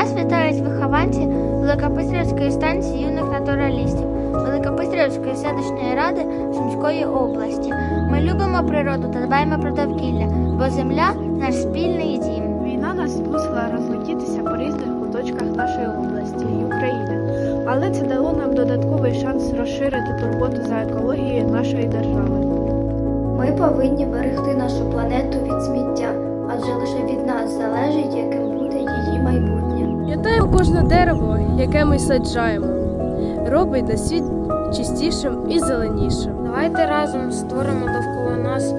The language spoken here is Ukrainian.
Вас вітають вихованці Великописарівської станції юних натуралістів Великописарівської селищної ради Сумської області. Ми любимо природу та дбаємо про довкілля, бо земля наш спільний дім. Війна нас змусила розлетітися по різних куточках нашої області і України, але це дало нам додатковий шанс розширити турботу за екологією нашої держави. Ми повинні берегти нашу планету від кожне дерево, яке ми саджаємо, робить на світ чистішим і зеленішим. Давайте разом створимо довкола нас